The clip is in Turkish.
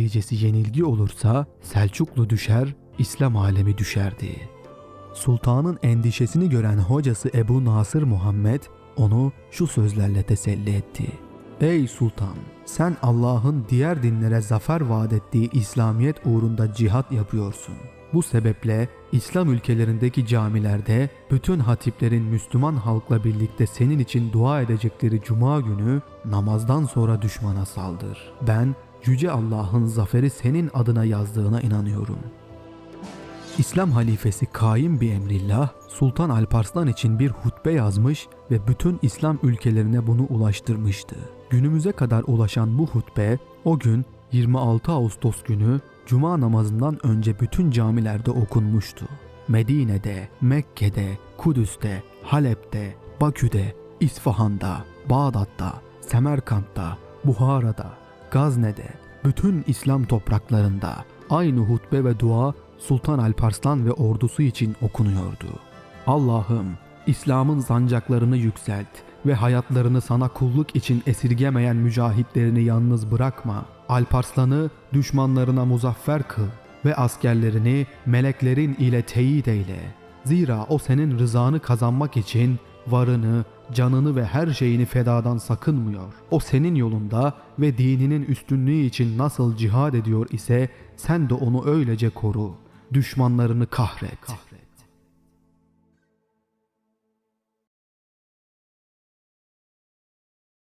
neticesi yenilgi olursa Selçuklu düşer, İslam alemi düşerdi. Sultanın endişesini gören hocası Ebu Nasır Muhammed onu şu sözlerle teselli etti. Ey sultan! Sen Allah'ın diğer dinlere zafer vaat ettiği İslamiyet uğrunda cihat yapıyorsun. Bu sebeple İslam ülkelerindeki camilerde bütün hatiplerin Müslüman halkla birlikte senin için dua edecekleri cuma günü namazdan sonra düşmana saldır. Ben Yüce Allah'ın zaferi senin adına yazdığına inanıyorum. İslam halifesi Kaim bir emrillah Sultan Alparslan için bir hutbe yazmış ve bütün İslam ülkelerine bunu ulaştırmıştı. Günümüze kadar ulaşan bu hutbe o gün 26 Ağustos günü Cuma namazından önce bütün camilerde okunmuştu. Medine'de, Mekke'de, Kudüs'te, Halep'te, Bakü'de, İsfahan'da, Bağdat'ta, Semerkant'ta, Buhara'da, Gazne'de, bütün İslam topraklarında aynı hutbe ve dua Sultan Alparslan ve ordusu için okunuyordu. Allah'ım İslam'ın sancaklarını yükselt ve hayatlarını sana kulluk için esirgemeyen mücahitlerini yalnız bırakma. Alparslan'ı düşmanlarına muzaffer kıl ve askerlerini meleklerin ile teyit eyle. Zira o senin rızanı kazanmak için varını, canını ve her şeyini fedadan sakınmıyor. O senin yolunda ve dininin üstünlüğü için nasıl cihad ediyor ise sen de onu öylece koru. Düşmanlarını kahret.